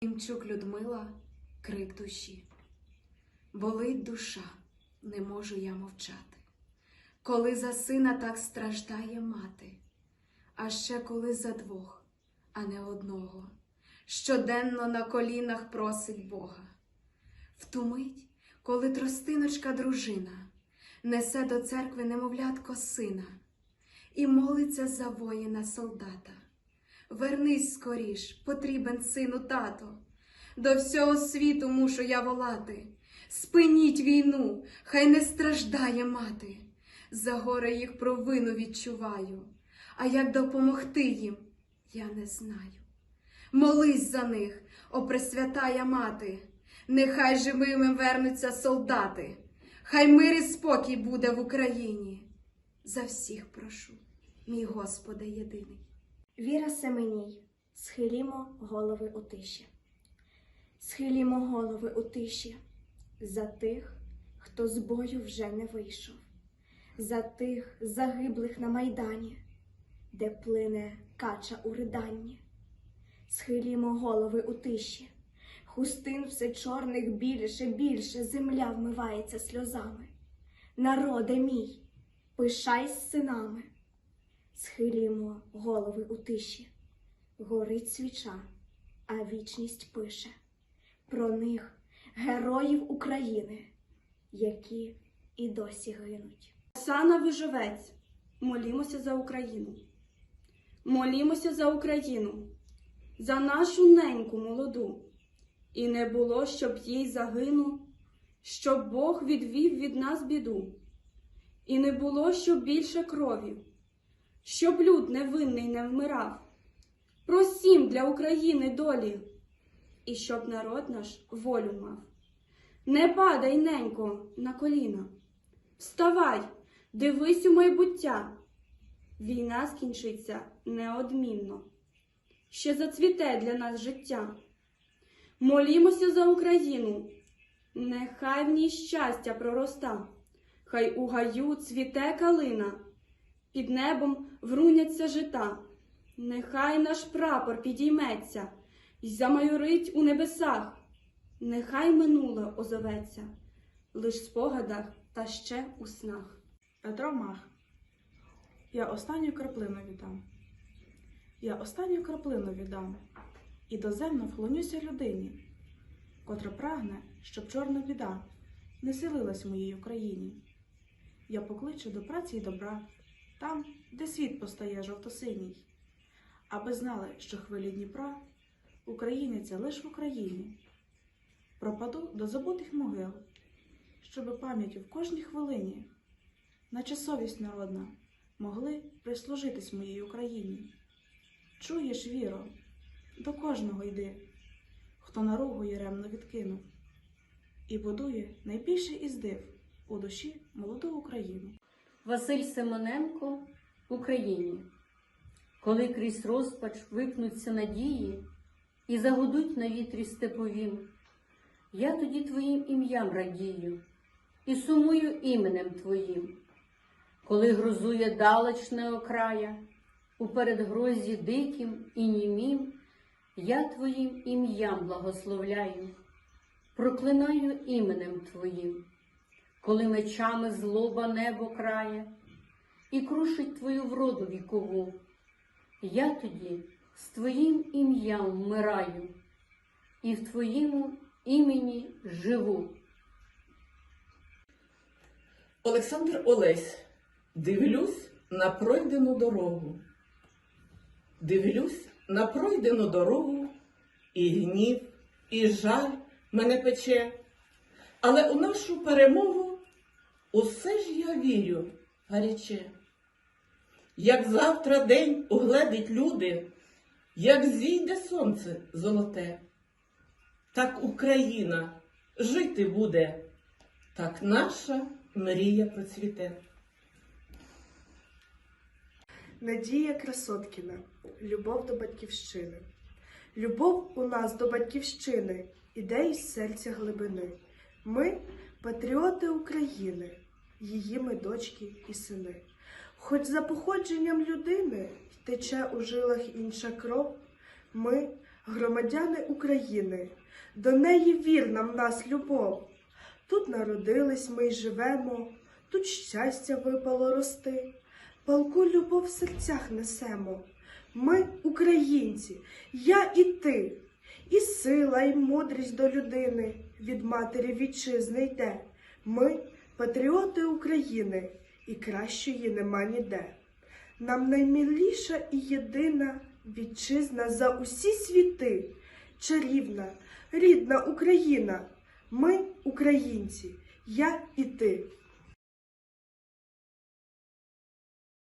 Імчук Людмила, крик душі. Болить душа, не можу я мовчати. Коли за сина так страждає мати, а ще коли за двох, а не одного, щоденно на колінах просить Бога. В ту мить, коли тростиночка дружина несе до церкви немовлятко сина і молиться за воїна солдата. Вернись скоріш, потрібен сину тато. До всього світу мушу я волати. Спиніть війну, хай не страждає мати. За горе їх провину відчуваю, а як допомогти їм, я не знаю. Молись за них, о Пресвятая мати, нехай живими вернуться солдати, хай мир і спокій буде в Україні. За всіх прошу, мій Господи єдиний. Віра Семеній, схилімо голови у тиші. Схилімо голови у тиші за тих, хто з бою вже не вийшов, за тих загиблих на майдані, де плине кача у риданні. Схилімо голови у тиші, хустин все чорних більше, більше, земля вмивається сльозами. Народе мій, пишайсь синами. Схилімо голови у тиші, горить свіча, а вічність пише про них, героїв України, які і досі гинуть. Оксана Вижовець, молімося за Україну. Молімося за Україну, за нашу неньку молоду. І не було, щоб їй загинув, щоб Бог відвів від нас біду. І не було, щоб більше крові, щоб люд невинний не вмирав. Просім для України долі, і щоб народ наш волю мав. Не падай, ненько, на коліна. Вставай, дивись у майбуття. Війна скінчиться неодмінно. Ще зацвіте для нас життя. Молімося за Україну, нехай в ній щастя пророста, хай у гаю цвіте калина, під небом вруняться жита, нехай наш прапор підійметься й замайорить у небесах, нехай минуле озоветься, лиш в спогадах та ще у снах. Петро Мах. Я останню краплину віддам. Я останню краплину віддам. І доземно вклонюся людині, котра прагне, щоб чорна біда не селилась в моїй Україні. Я покличу до праці й добра, там, де світ постає жовто-синій, аби знали, що хвилі Дніпра українця лиш в Україні. Пропаду до забутих могил, щоби пам'яттю в кожній хвилині наче совість народна, могли прислужитись моїй Україні. Чуєш, віро, до кожного йди, хто наругу яремно відкинув, і будує найбільший із див у душі молоду Україну. Василь Семененко Україні. Коли крізь розпач випнуться надії і загудуть на вітрі степовім, я тоді твоїм ім'ям радію і сумую іменем твоїм. Коли грозує далечне окрая, у передгрозі диким і німім, я твоїм ім'ям благословляю, проклинаю іменем твоїм коли мечами злоба небо крає і крушить твою вроду вікову, я тоді з твоїм ім'ям вмираю і в твоєму імені живу. Олександр Олесь, дивлюсь на пройдену дорогу. Дивлюсь на пройдену дорогу, і гнів, і жаль мене пече. Але у нашу перемогу усе ж я вірю гаряче. Як завтра день угледить люди, як зійде сонце золоте, так Україна жити буде, так наша мрія процвіте. Надія Красоткіна, любов до батьківщини. Любов у нас до батьківщини іде із серця глибини. Ми патріоти України, її ми дочки і сини. Хоч за походженням людини тече у жилах інша кров, ми громадяни України, до неї вірна в нас любов. Тут народились ми й живемо, тут щастя випало рости, палку любов в серцях несемо. Ми, українці, я і ти, і сила, і мудрість до людини від матері вітчизни йде. Ми патріоти України, і кращої нема ніде. Нам наймиліша і єдина вітчизна за усі світи, чарівна, рідна Україна. Ми, українці, я і ти.